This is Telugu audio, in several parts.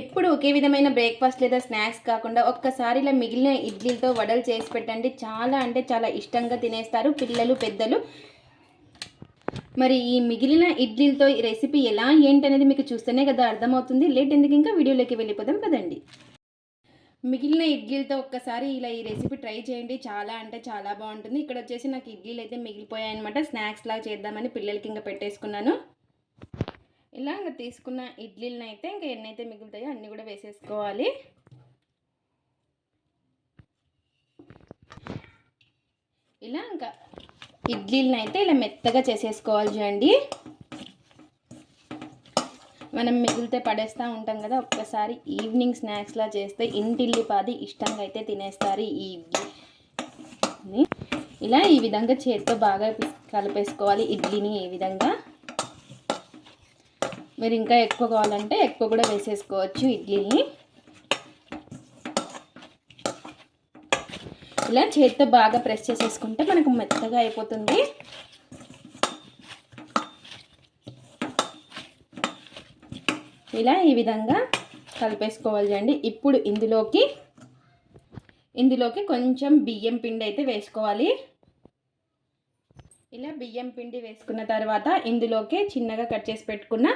ఎప్పుడు ఒకే విధమైన బ్రేక్ఫాస్ట్ లేదా స్నాక్స్ కాకుండా ఒక్కసారి ఇలా మిగిలిన ఇడ్లీలతో వడలు చేసి పెట్టండి. చాలా అంటే చాలా ఇష్టంగా తినేస్తారు పిల్లలు పెద్దలు. మరి ఈ మిగిలిన ఇడ్లీలతో ఈ రెసిపీ ఎలా ఏంటనేది మీకు చూస్తేనే కదా అర్థమవుతుంది. లేట్ ఎందుకు ఇంకా వీడియోలోకి వెళ్ళిపోదాం కదండి మిగిలిన ఇడ్లీలతో ఒక్కసారి ఇలా ఈ రెసిపీ ట్రై చేయండి. చాలా అంటే చాలా బాగుంటుంది. ఇక్కడ వచ్చేసి నాకు ఇడ్లీలు అయితే మిగిలిపోయాయి అనమాట స్నాక్స్ లాగా చేద్దామని పిల్లలకి ఇంకా పెట్టేసుకున్నాను. ఇలా ఇంకా తీసుకున్న ఇడ్లీలను అయితే ఇంకా ఎన్నైతే మిగులుతాయో అన్నీ కూడా వేసేసుకోవాలి. ఇలా ఇంకా ఇడ్లీలను అయితే ఇలా మెత్తగా చేసేసుకోవాలి చూడండి. మనం మిగిలితే పడేస్తూ ఉంటాం కదా ఒక్కసారి ఈవినింగ్ స్నాక్స్లా చేస్తే ఇంటిల్లిపాది ఇష్టంగా అయితే తినేస్తారు ఈ ఇడ్లీ. ఇలా ఈ విధంగా చేతితో బాగా కలిపేసుకోవాలి ఇడ్లీని ఈ విధంగా. మీరు ఇంకా ఎక్కువ కావాలంటే ఎక్కువ కూడా వేసేసుకోవచ్చు ఇడ్లీని. ఇలా చేతితో బాగా ప్రెస్ చేసేసుకుంటే మనకు మెత్తగా అయిపోతుంది. ఇలా ఈ విధంగా కలిపేసుకోవాలి అండి ఇప్పుడు ఇందులోకి ఇందులోకి కొంచెం బియ్యం పిండి అయితే వేసుకోవాలి. బియ్యం పిండి వేసుకున్న తర్వాత ఇందులోకి చిన్నగా కట్ చేసి పెట్టుకున్న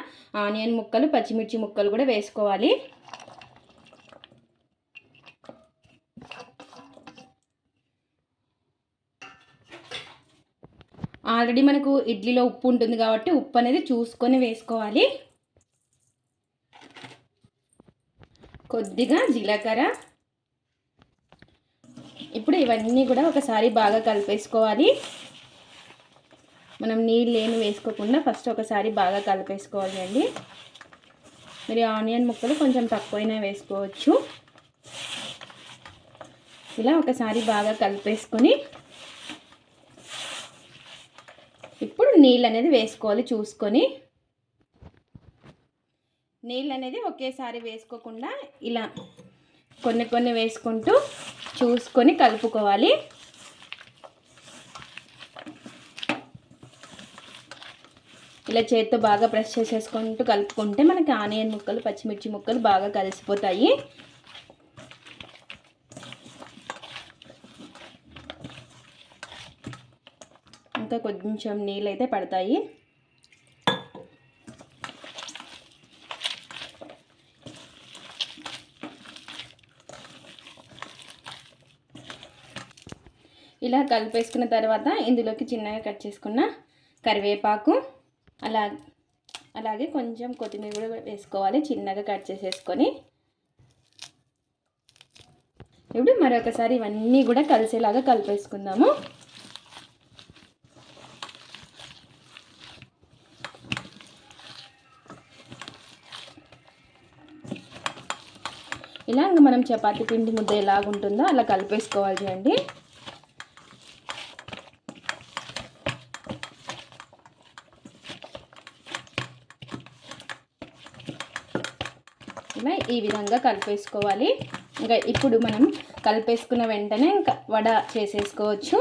ఆనియన్ ముక్కలు పచ్చిమిర్చి ముక్కలు కూడా వేసుకోవాలి. ఆల్రెడీ మనకు ఇడ్లీలో ఉప్పు ఉంటుంది కాబట్టి ఉప్పు అనేది చూసుకొని వేసుకోవాలి. కొద్దిగా జీలకర్ర. ఇప్పుడు ఇవన్నీ కూడా ఒకసారి బాగా కలిపేసుకోవాలి. మనం నీళ్ళు ఏమి వేసుకోకుండా ఫస్ట్ ఒకసారి బాగా కలిపేసుకోవాలి అండి. మరి ఆనియన్ ముక్కలు కొంచెం తక్కువైనా వేసుకోవచ్చు. ఇలా ఒకసారి బాగా కలిపేసుకొని ఇప్పుడు నీళ్ళు అనేది వేసుకోవాలి చూసుకొని. నీళ్ళు అనేది ఒకేసారి వేసుకోకుండా ఇలా కొన్ని కొన్ని వేసుకుంటూ చూసుకొని కలుపుకోవాలి. ఇలా చేత్తో బాగా ప్రెస్ చేసేసుకుంటూ కలుపుకుంటే మనకి ఆనియన్ ముక్కలు పచ్చిమిర్చి ముక్కలు బాగా కలిసిపోతాయి. ఇంకా కొంచెం నీళ్ళు అయితే పడతాయి. ఇలా కలిపేసుకున్న తర్వాత ఇందులోకి చిన్నగా కట్ చేసుకున్న కరివేపాకు అలా అలాగే కొంచెం కొత్తిమీర కూడా వేసుకోవాలి చిన్నగా కట్ చేసేసుకొని. ఇప్పుడు మరొకసారి ఇవన్నీ కూడా కలిసేలాగా కలిపేసుకుందాము. ఇలా మనం చపాతీ పిండి ముద్ద ఎలాగుంటుందో అలా కలిపేసుకోవాలి చూడండి ఇలా ఈ విధంగా కలిపేసుకోవాలి. ఇంకా ఇప్పుడు మనం కలిపేసుకున్న వెంటనే ఇంకా వడ చేసేసుకోవచ్చు.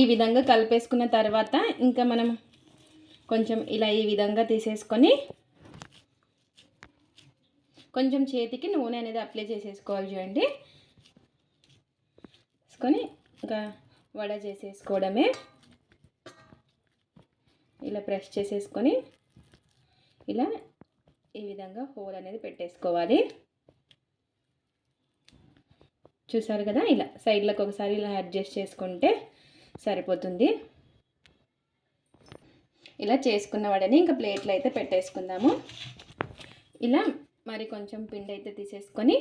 ఈ విధంగా కలిపేసుకున్న తర్వాత ఇంకా మనం కొంచెం ఇలా ఈ విధంగా తీసేసుకొని కొంచెం చేతికి నూనె అనేది అప్లై చేసేసుకోవాలి చూడండి. వేసుకొని ఇంకా వడ చేసేసుకోవడమే. ఇలా ప్రెస్ చేసేసుకొని ఇలా ఈ విధంగా హోల్ అనేది పెట్టేసుకోవాలి. చూసారు కదా? ఇలా సైడ్లకు ఒకసారి ఇలా అడ్జస్ట్ చేసుకుంటే సరిపోతుంది. ఇలా చేసుకున్న వాడని ఇంకా ప్లేట్లు అయితే పెట్టేసుకుందాము. ఇలా మరి కొంచెం పిండి అయితే తీసేసుకొని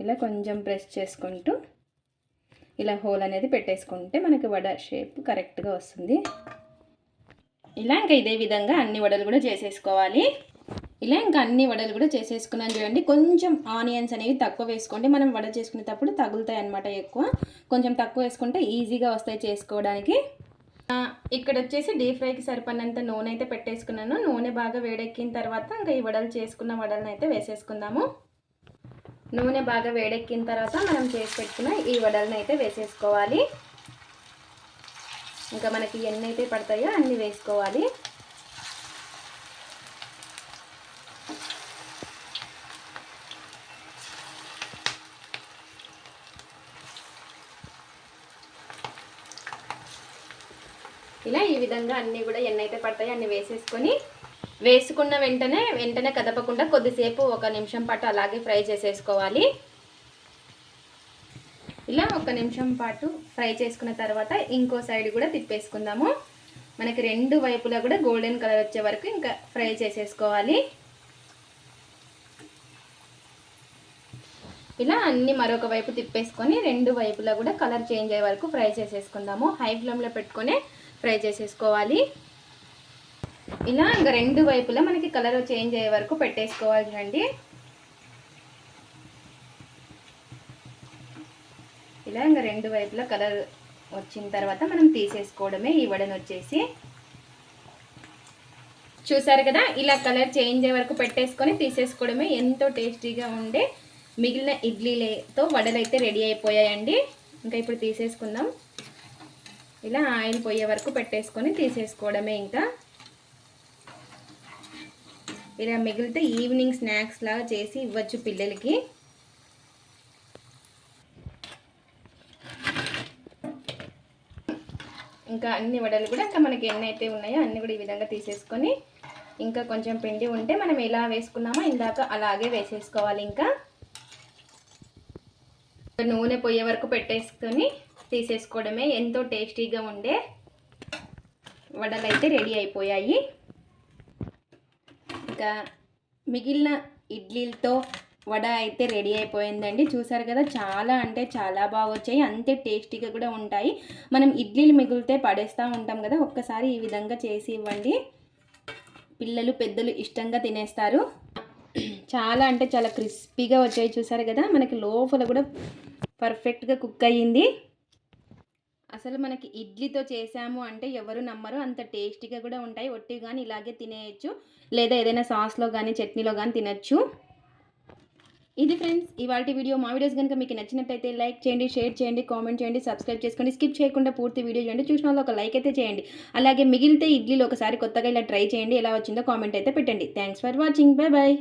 ఇలా కొంచెం ప్రెస్ చేసుకుంటూ ఇలా హోల్ అనేది పెట్టేసుకుంటే మనకి వడ షేప్ కరెక్ట్గా వస్తుంది. ఇలా ఇంకా ఇదే విధంగా అన్ని వడలు కూడా చేసేసుకోవాలి. ఇలా ఇంకా అన్ని వడలు కూడా చేసేసుకున్నాను చూడండి. కొంచెం ఆనియన్స్ అనేవి తక్కువ వేసుకోండి. మనం వడ చేసుకునేటప్పుడు తగులుతాయి అనమాట ఎక్కువ. కొంచెం తక్కువ వేసుకుంటే ఈజీగా వస్తాయి చేసుకోవడానికి. ఇక్కడ వచ్చేసి డీప్ ఫ్రైకి సరిపడినంత నూనె అయితే పెట్టేసుకున్నాను. నూనె బాగా వేడెక్కిన తర్వాత ఇంకా ఈ వడలు చేసుకున్న వడలను అయితే వేసేసుకుందాము. నూనె బాగా వేడెక్కిన తర్వాత మనం చేసి పెట్టుకున్న ఈ వడలను అయితే వేసేసుకోవాలి. ఇంకా మనకి ఎన్ని అయితే పడతాయో అన్నీ వేసుకోవాలి. ఇలా ఈ విధంగా అన్నీ కూడా ఎన్నైతే పడతాయో అన్నీ వేసేసుకొని వేసుకున్న వెంటనే వెంటనే కదపకుండా కొద్దిసేపు ఒక నిమిషం పాటు అలాగే ఫ్రై చేసేసుకోవాలి. ఇలా ఒక నిమిషం పాటు ఫ్రై చేసుకున్న తర్వాత ఇంకో సైడ్ కూడా తిప్పేసుకుందాము. మనకి రెండు వైపులా కూడా గోల్డెన్ కలర్ వచ్చే వరకు ఇంకా ఫ్రై చేసేసుకోవాలి. ఇలా అన్ని మరొక వైపు తిప్పేసుకొని రెండు వైపులా కూడా కలర్ చేంజ్ అయ్యే వరకు ఫ్రై చేసేసుకుందాము. హై ఫ్లేమ్లో పెట్టుకొని ఫ్రై చేసేసుకోవాలి. ఇలా ఇంకా రెండు వైపులా మనకి కలర్ చేంజ్ అయ్యే వరకు పెట్టేసుకోవాలి అండి ఇలా ఇంకా రెండు వైపులా కలర్ వచ్చిన తర్వాత మనం తీసేసుకోవడమే ఈ వడను వచ్చేసి. చూసారు కదా? ఇలా కలర్ చేంజ్ అయ్యే వరకు పెట్టేసుకొని తీసేసుకోవడమే ఎంతో టేస్టీగా ఉండే మిగిలిన ఇడ్లీలతో వడలు అయితే రెడీ అయిపోయాయండి. ఇంకా ఇప్పుడు తీసేసుకుందాం. ఇలా ఆయిల్ పోయే వరకు పెట్టేసుకొని తీసేసుకోవడమే ఇంకా. ఇలా మిగిలితే ఈవినింగ్ స్నాక్స్ లాగా చేసి ఇవ్వచ్చు పిల్లలకి. ఇంకా అన్ని వడలు కూడా ఇంకా మనకి ఎన్ని అయితే ఉన్నాయో అన్ని కూడా ఈ విధంగా తీసేసుకొని ఇంకా కొంచెం పిండి ఉంటే మనం ఎలా వేసుకున్నామో ఇందాక అలాగే వేసేసుకోవాలి ఇంకా. నూనె పొయ్యే వరకు పెట్టేసుకొని తీసేసుకోవడమే ఎంతో టేస్టీగా ఉండే వడలు అయితే రెడీ అయిపోయాయి. ఇంకా మిగిలిన ఇడ్లీలతో వడ అయితే రెడీ అయిపోయిందండి. చూసారు కదా చాలా అంటే చాలా బాగా వచ్చాయి అంతే టేస్టీగా కూడా ఉంటాయి. మనం ఇడ్లీలు మిగిలితే పడేస్తూ ఉంటాం కదా ఒక్కసారి ఈ విధంగా చేసి ఇవ్వండి. పిల్లలు పెద్దలు ఇష్టంగా తినేస్తారు. చాలా అంటే చాలా క్రిస్పీగా వచ్చాయి చూసారు కదా మనకి లోపల కూడా పర్ఫెక్ట్గా కుక్ అయ్యింది. అసలు మనకి ఇడ్లీతో చేసాము అంటే ఎవరు నమ్మరు. అంత టేస్టీగా కూడా ఉంటాయి. ఒట్టి కానీ ఇలాగే తినేయచ్చు. లేదా ఏదైనా సాస్లో కానీ చట్నీలో కానీ తినచ్చు. ఇది ఫ్రెండ్స్ ఇవాళ వీడియో మా వీడియోస్ కనుక మీకు నచ్చినట్టయితే లైక్ చేయండి షేర్ చేయండి కామెంట్ చేయండి సబ్స్క్రైబ్ చేసుకోండి స్కిప్ చేయకుండా పూర్తి వీడియో చేయండి చూసిన వాళ్ళు ఒక లైక్ అయితే చేయండి. అలాగే మిగిలితే ఇడ్లీలు ఒకసారి కొత్తగా ఇలా ట్రై చేయండి. ఎలా వచ్చిందో కామెంట్ అయితే పెట్టండి. Thanks for watching. Bye bye